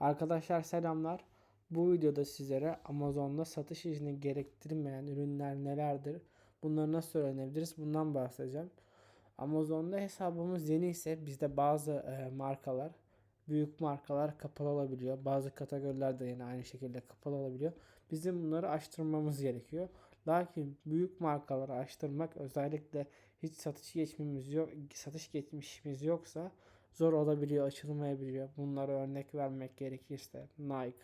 Arkadaşlar selamlar. Bu videoda sizlere Amazon'da satış izni gerektirmeyen ürünler nelerdir? Bunları nasıl öğrenebiliriz? Bundan bahsedeceğim. Amazon'da hesabımız yeni ise bizde bazı e, markalar, büyük markalar kapalı olabiliyor. Bazı kategoriler de yine aynı şekilde kapalı olabiliyor. Bizim bunları açtırmamız gerekiyor. Lakin büyük markaları açtırmak özellikle hiç satış geçmişimiz yok, satış geçmişimiz yoksa zor olabiliyor, açılmayabiliyor. Bunlara örnek vermek gerekirse Nike,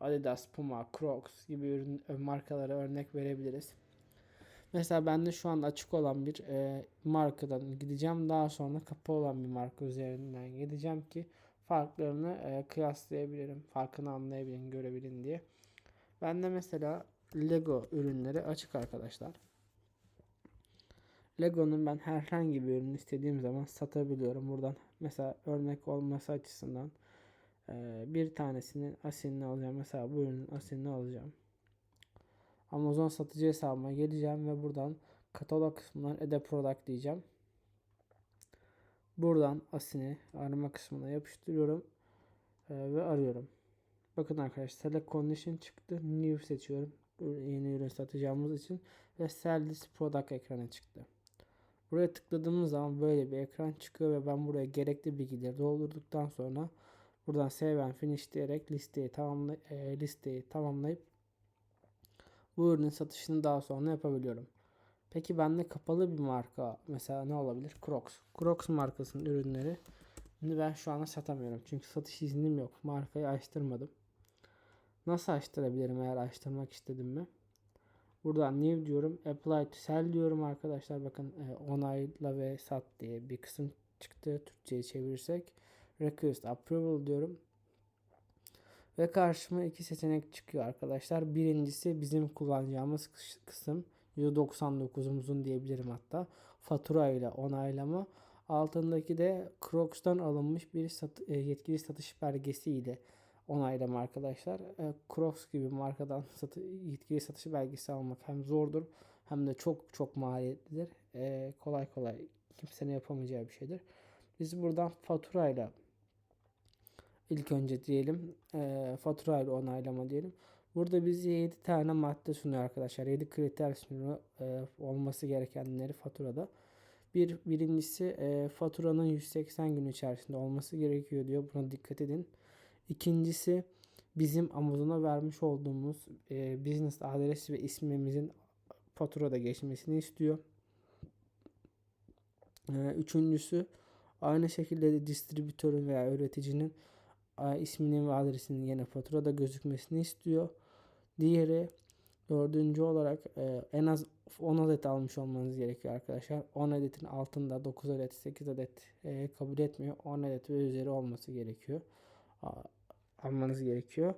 Adidas, Puma, Crocs gibi ürün markalara örnek verebiliriz. Mesela bende şu an açık olan bir e, markadan gideceğim. Daha sonra kapalı olan bir marka üzerinden gideceğim ki farklarını e, kıyaslayabilirim. Farkını anlayabilirim, görebilirim diye. Bende mesela Lego ürünleri açık arkadaşlar. Lego'nun ben herhangi bir ürünü istediğim zaman satabiliyorum. Buradan mesela örnek olması açısından e, bir tanesinin asilini alacağım. Mesela bu ürünün asilini alacağım. Amazon satıcı hesabıma geleceğim ve buradan katalog kısmından Ede Product diyeceğim. Buradan asini arama kısmına yapıştırıyorum e, ve arıyorum. Bakın arkadaşlar Select Condition çıktı. New seçiyorum. Yeni ürün satacağımız için ve Sell this product ekranı çıktı. Buraya tıkladığımız zaman böyle bir ekran çıkıyor ve ben buraya gerekli bilgileri doldurduktan sonra buradan Save and Finish diyerek listeyi, tamamlay e, listeyi tamamlayıp bu ürünün satışını daha sonra yapabiliyorum. Peki bende kapalı bir marka mesela ne olabilir? Crocs. Crocs markasının ürünleri ben şu anda satamıyorum. Çünkü satış iznim yok. Markayı açtırmadım. Nasıl açtırabilirim eğer açtırmak istedim mi? Buradan new diyorum. Apply to sell diyorum arkadaşlar. Bakın e, onayla ve sat diye bir kısım çıktı. Türkçe'ye çevirirsek. Request approval diyorum. Ve karşıma iki seçenek çıkıyor arkadaşlar. Birincisi bizim kullanacağımız kısım. %99'umuzun diyebilirim hatta. Fatura ile onaylama. Altındaki de Crocs'tan alınmış bir sat, e, yetkili satış belgesi ile onaylama arkadaşlar. E, Crocs gibi markadan satı, yetkili satış belgesi almak hem zordur hem de çok çok maliyetlidir. E, kolay kolay kimsenin yapamayacağı bir şeydir. Biz buradan faturayla ilk önce diyelim e, faturayla onaylama diyelim. Burada bize 7 tane madde sunuyor arkadaşlar. 7 kriter sunuyor e, olması gerekenleri faturada. Bir birincisi e, faturanın 180 gün içerisinde olması gerekiyor diyor. Buna dikkat edin. İkincisi bizim Amazon'a vermiş olduğumuz e, business adresi ve ismimizin faturada geçmesini istiyor. E, üçüncüsü aynı şekilde de distribütörün veya üreticinin e, isminin ve adresinin yine faturada gözükmesini istiyor. Diğeri dördüncü olarak e, en az 10 adet almış olmanız gerekiyor arkadaşlar. 10 adetin altında 9 adet 8 adet e, kabul etmiyor. 10 adet ve üzeri olması gerekiyor almanız gerekiyor.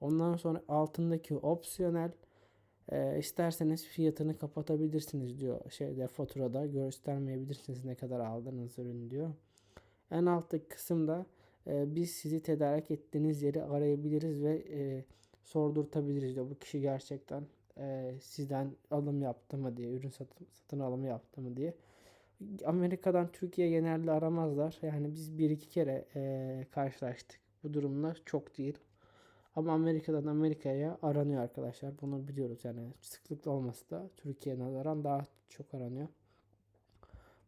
Ondan sonra altındaki opsiyonel e, isterseniz fiyatını kapatabilirsiniz diyor şeyde faturada göstermeyebilirsiniz ne kadar aldığınız ürün diyor. En alttaki kısımda e, biz sizi tedarik ettiğiniz yeri arayabiliriz ve e, sordurtabiliriz diyor. Bu kişi gerçekten e, sizden alım yaptı mı diye, ürün satın, satın alımı yaptı mı diye. Amerika'dan Türkiye genelde aramazlar. Yani biz bir iki kere e, karşılaştık. Bu durumlar çok değil. Ama Amerika'dan Amerika'ya aranıyor arkadaşlar. Bunu biliyoruz yani sıklıkla olması da Türkiye'ye nazaran daha çok aranıyor.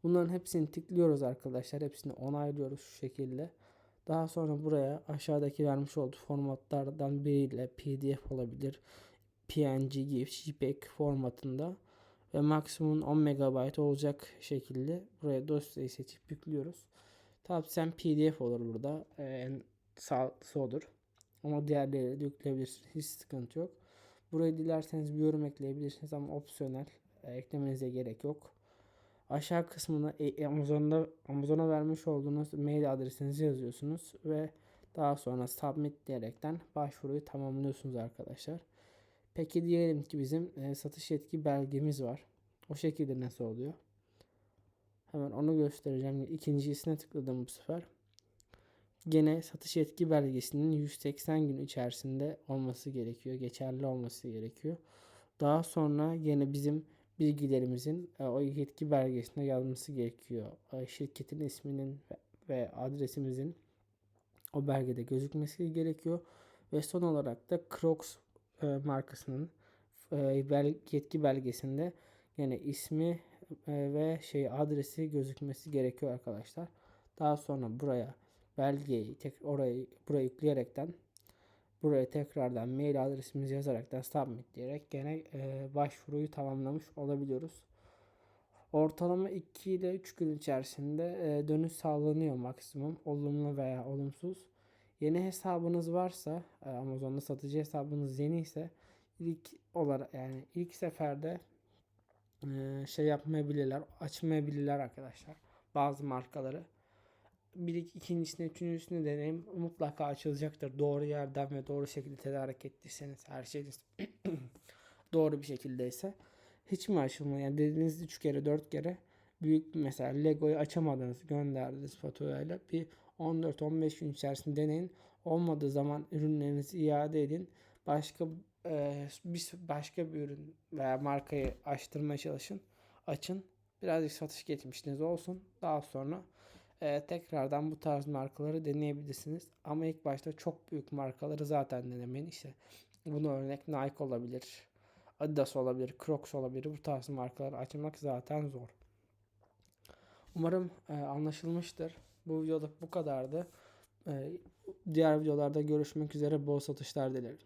Bunların hepsini tıklıyoruz arkadaşlar. Hepsini onaylıyoruz şu şekilde. Daha sonra buraya aşağıdaki vermiş olduğu formatlardan biriyle PDF olabilir. PNG, GIF, JPEG formatında ve maksimum 10 MB olacak şekilde buraya dosyayı seçip yüklüyoruz. Tabi sen PDF olur burada. Ee, sağlıklısı odur. Ama diğerleri de yükleyebilirsiniz. Hiç sıkıntı yok. Burayı dilerseniz bir yorum ekleyebilirsiniz ama opsiyonel. E, eklemenize gerek yok. Aşağı kısmına e, Amazon'da Amazon'a vermiş olduğunuz mail adresinizi yazıyorsunuz ve daha sonra submit diyerekten başvuruyu tamamlıyorsunuz arkadaşlar. Peki diyelim ki bizim e, satış yetki belgemiz var. O şekilde nasıl oluyor? Hemen onu göstereceğim. İkincisine tıkladım bu sefer. Gene satış yetki belgesinin 180 gün içerisinde olması gerekiyor. Geçerli olması gerekiyor. Daha sonra gene bizim bilgilerimizin e, o yetki belgesine yazması gerekiyor. E, şirketin isminin ve adresimizin o belgede gözükmesi gerekiyor. Ve son olarak da Crocs e, markasının yetki belgesinde yine ismi ve şey adresi gözükmesi gerekiyor arkadaşlar. Daha sonra buraya belgeyi tek orayı buraya yükleyerekten buraya tekrardan mail adresimizi yazaraktan submit diyerek gene e, başvuruyu tamamlamış olabiliyoruz. Ortalama 2 ile 3 gün içerisinde e, dönüş sağlanıyor maksimum olumlu veya olumsuz. Yeni hesabınız varsa e, Amazon'da satıcı hesabınız yeni ise ilk olarak yani ilk seferde e, şey yapmayabilirler, açmayabilirler arkadaşlar bazı markaları. Bir iki, ikincisini, üçüncüsünü deneyim mutlaka açılacaktır. Doğru yerden ve doğru şekilde tedarik ettiyseniz her şeyiniz doğru bir şekildeyse hiç mi açılmıyor? Yani dediğiniz 3 kere 4 kere büyük mesela Lego'yu açamadınız gönderdiniz faturayla bir 14-15 gün içerisinde deneyin. Olmadığı zaman ürünlerinizi iade edin. Başka e, bir başka bir ürün veya markayı açtırmaya çalışın. Açın. Birazcık satış geçmişiniz olsun. Daha sonra e, tekrardan bu tarz markaları deneyebilirsiniz. Ama ilk başta çok büyük markaları zaten denemeyin. İşte bunu örnek Nike olabilir. Adidas olabilir, Crocs olabilir. Bu tarz markaları açmak zaten zor. Umarım e, anlaşılmıştır. Bu videoda bu kadardı. E, diğer videolarda görüşmek üzere. Bol satışlar dilerim.